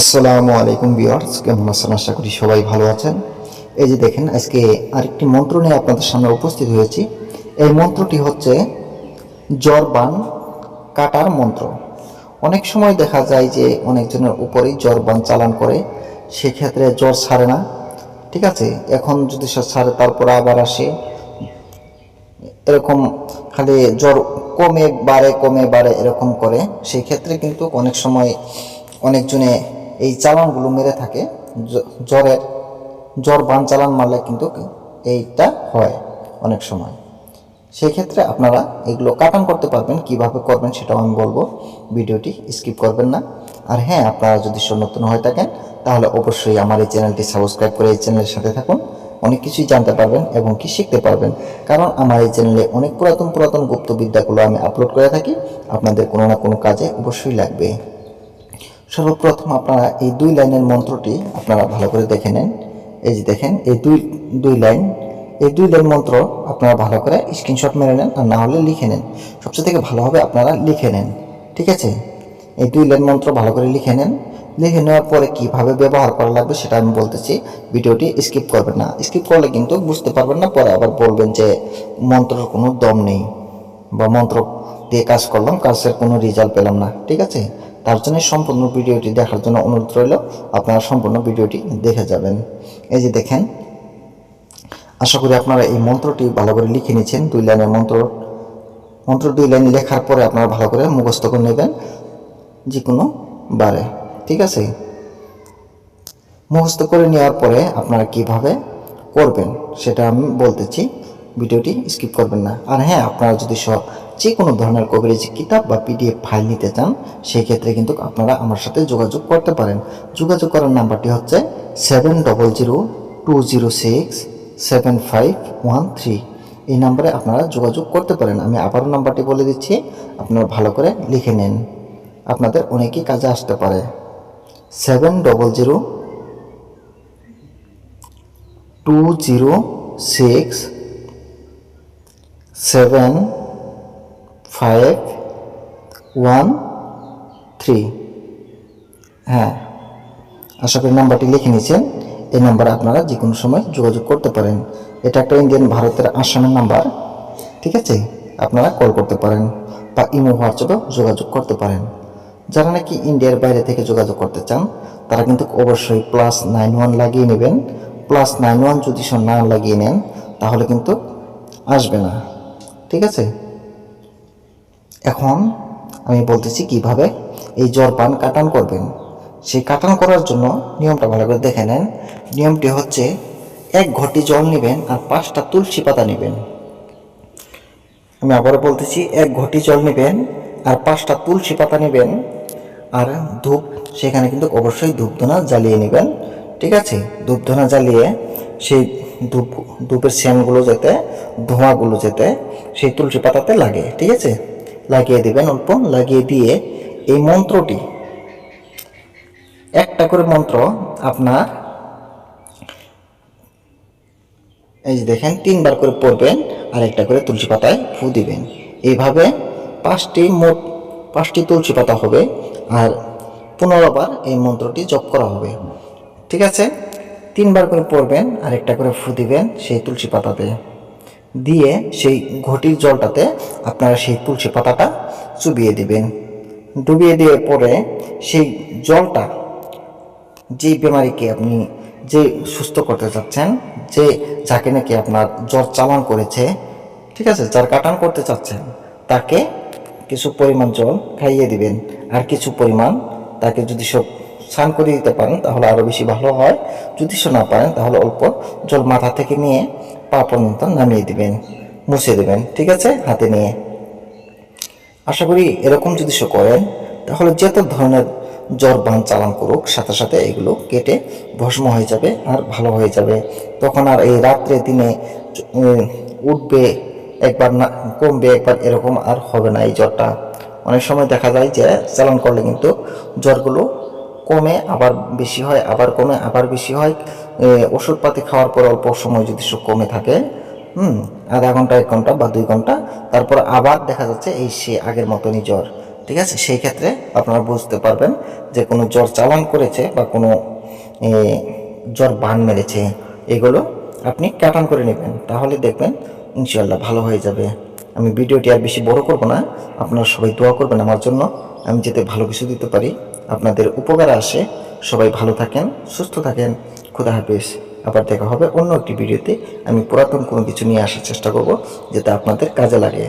আসসালামু আলাইকুম বিয়ার্স কেমন আছেন? আশা করি সবাই ভালো আছেন। এই যে দেখেন, আজকে আরেকটি মন্ত্র নিয়ে আপনাদের সামনে উপস্থিত হয়েছি। এই মন্ত্রটি হচ্ছে জ্বর বান কাটার মন্ত্র। অনেক সময় দেখা যায় যে অনেকজনের উপরেই জ্বর বান চালান করে, সেক্ষেত্রে জ্বর ছাড়ে না। ঠিক আছে? এখন যদি সে ছাড়ে, তারপরে আবার আসে। এরকম খালি জ্বর কমে বাড়ে কমে বাড়ে এরকম করে। সেই ক্ষেত্রে কিন্তু অনেক সময় অনেকজনে এই চালানগুলো মেরে থাকে। জ্বরের জ্বর বান চালান মারলে কিন্তু এইটা হয় অনেক সময়। সেই ক্ষেত্রে আপনারা এগুলো কাটান করতে পারবেন, কীভাবে করবেন সেটাও আমি বলব। ভিডিওটি স্কিপ করবেন না। আর হ্যাঁ আপনারা যদি নতুন হয়ে থাকেন, তাহলে অবশ্যই আমার এই চ্যানেলটি সাবস্ক্রাইব করে এই চ্যানেলের সাথে থাকুন। অনেক কিছুই জানতে পারবেন এবং কি শিখতে পারবেন। কারণ আমার এই চ্যানেলে অনেক পুরাতন পুরাতন গুপ্তবিদ্যাগুলো আমি আপলোড করে থাকি। আপনাদের কোনো না কোনো কাজে অবশ্যই লাগবে। সর্বপ্রথম আপনারা এই দুই লাইনের মন্ত্রটি আপনারা ভালো করে দেখে নেন। এই যে দেখেন, এই দুই দুই লাইন, এই দুই লাইন মন্ত্র আপনারা ভালো করে স্ক্রিনশট মেরে নেন আর না হলে লিখে নেন। সবচেয়ে থেকে ভালো হবে আপনারা লিখে নেন, ঠিক আছে? এই দুই লাইন মন্ত্র ভালো করে লিখে নেন। লিখে নেওয়ার পরে কীভাবে ব্যবহার করা লাগবে সেটা আমি বলতেছি। ভিডিওটি স্কিপ করবেন না। স্কিপ করলে কিন্তু বুঝতে পারবেন না, পরে আবার বলবেন যে মন্ত্রের কোনো দম নেই বা মন্ত্র দিয়ে কাজ করলাম, কাজের কোনো রেজাল্ট পেলাম না, ঠিক আছে? তার জন্য সম্পূর্ণ ভিডিওটি দেখার জন্য অনুরোধ রইল, আপনারা সম্পূর্ণ ভিডিওটি দেখে যাবেন। এই যে দেখেন, আশা করি আপনারা এই মন্ত্রটি ভালো করে লিখে নিয়েছেন, দুই লাইনের মন্ত্র মন্ত্র দুই লাইন লেখার পরে আপনারা ভালো করে মুখস্থ করে নেবেন যে কোনো বারে, ঠিক আছে? মুখস্থ করে নেওয়ার পরে আপনারা কীভাবে করবেন সেটা আমি বলতেছি, ভিডিওটি স্কিপ করবেন না। আর হ্যাঁ আপনারা যদি সব যে কোনো ধরনের কভারেজ কিতাব বা পিডিএফ ফাইল নিতে চান সেই ক্ষেত্রে কিন্তু আপনারা আমার সাথে যোগাযোগ করতে পারেন। যোগাযোগ করার নাম্বারটি হচ্ছে seven double zero two zero six seven five one three এই নাম্বারে আপনারা যোগাযোগ করতে পারেন। আমি আবারও নাম্বারটি বলে দিচ্ছি, আপনারা ভালো করে লিখে নেন। আপনাদের অনেকেই কাজে আসতে পারে। Seven double zero two zero six seven five one three হ্যাঁ আশা করি নাম্বারটি লিখে নিয়েছেন। এই নাম্বারে আপনারা যে কোনো সময় যোগাযোগ করতে পারেন। এটা একটা ইন্ডিয়ান ভারতের আসামের নাম্বার, ঠিক আছে? আপনারা কল করতে পারেন বা ইমো, হোয়াটসঅ্যাপেও যোগাযোগ করতে পারেন। যারা নাকি ইন্ডিয়ার বাইরে থেকে যোগাযোগ করতে চান, তারা কিন্তু অবশ্যই প্লাস নাইন ওয়ান লাগিয়ে নেবেন। প্লাস নাইন ওয়ান যদি সব না লাগিয়ে নেন, তাহলে কিন্তু আসবে না, ঠিক আছে? এখন আমি বলতেছি কীভাবে এই জ্বর পান কাটান করবেন। সেই কাটান করার জন্য নিয়মটা ভালো করে দেখে নেন। নিয়মটি হচ্ছে এক ঘটি জল নেবেন আর পাঁচটা তুলসী পাতা নেবেন। আমি আবারও বলতেছি, এক ঘটি জল নেবেন আর পাঁচটা তুলসী পাতা নেবেন। আর ধূপ, সেখানে কিন্তু অবশ্যই ধূপধনা জ্বালিয়ে নেবেন। ঠিক আছে? ধূপধনা জ্বালিয়ে সেই ধূপ, ধূপের সেনগুলো যেতে, ধোঁয়াগুলো যেতে সেই তুলসী পাতাতে লাগে। ঠিক আছে? লাগিয়ে দিবেন অল্প, লাগিয়ে দিয়ে এই মন্ত্রটি, একটা করে মন্ত্র আপনার, এই যে দেখেন, তিনবার করে পড়বেন আর একটা করে তুলসী পাতায় ফু দিবেন। এইভাবে পাঁচটি মোট, পাঁচটি তুলসী পাতা হবে, আর পনেরোবার এই মন্ত্রটি জপ করা হবে। ঠিক আছে? তিনবার করে পড়বেন আর একটা করে ফু দিবেন সেই তুলসী পাতাতে। দিয়ে সেই ঘটির জলটাতে আপনারা সেই তুলসী পাতাটা চুবিয়ে দিবেন। ডুবিয়ে দিয়ে পরে সেই জলটা যে বেমারিকে আপনি যে সুস্থ করতে চাচ্ছেন, যে যাকে নাকি আপনার জ্বর চালান করেছে, ঠিক আছে, যার কাটান করতে চাচ্ছেন, তাকে কিছু পরিমাণ জল খাইয়ে দিবেন। আর কিছু পরিমাণ তাকে যদি সব স্নান করে দিতে পারেন, তাহলে আরও বেশি ভালো হয়। যদি সে না পারেন, তাহলে অল্প জল মাথা থেকে নিয়ে পা পর্যন্ত নামিয়ে দিবেন, মুছে দেবেন, ঠিক আছে, হাতে নিয়ে। আশা করি এরকম যদি সে করেন, তাহলে যত ধরনের জ্বর বান চালান করুক, সাথে সাথে এগুলো কেটে ভস্ম হয়ে যাবে আর ভালো হয়ে যাবে। তখন আর এই রাত্রে দিনে উঠবে একবার না, কমবে একবার এরকম আর হবে না এই জ্বরটা। অনেক সময় দেখা যায় যে চালান করলে কিন্তু জ্বরগুলো কমে আবার বেশি হয়, আবার কমে আবার বেশি হয়। ওষুধপাতি খাওয়ার পর অল্প সময় যদি কমে থাকে, হুম, আধা ঘণ্টা, এক ঘণ্টা বা দুই ঘণ্টা, তারপর আবার দেখা যাচ্ছে এই সে আগের মতনই জ্বর। ঠিক আছে? সেই ক্ষেত্রে আপনারা বুঝতে পারবেন যে কোনো জ্বর চালান করেছে বা কোনো জ্বর বান মেরেছে, এগুলো আপনি কাটান করে নেবেন। তাহলে দেখবেন ইনশাল্লাহ ভালো হয়ে যাবে। আমি ভিডিওটি আর বেশি বড় করব না। আপনারা সবাই দোয়া করবেন আমার জন্য। আমি যাতে ভালো কিছু দিতে পারি। আপনাদের উপকারে আসে। সবাই ভালো থাকেন, সুস্থ থাকেন। খুদা হাফেজ। আবার দেখা হবে অন্য একটি ভিডিওতে। আমি পুরাতন কোনো কিছু নিয়ে আসার চেষ্টা করব যেটা আপনাদের কাজে লাগে।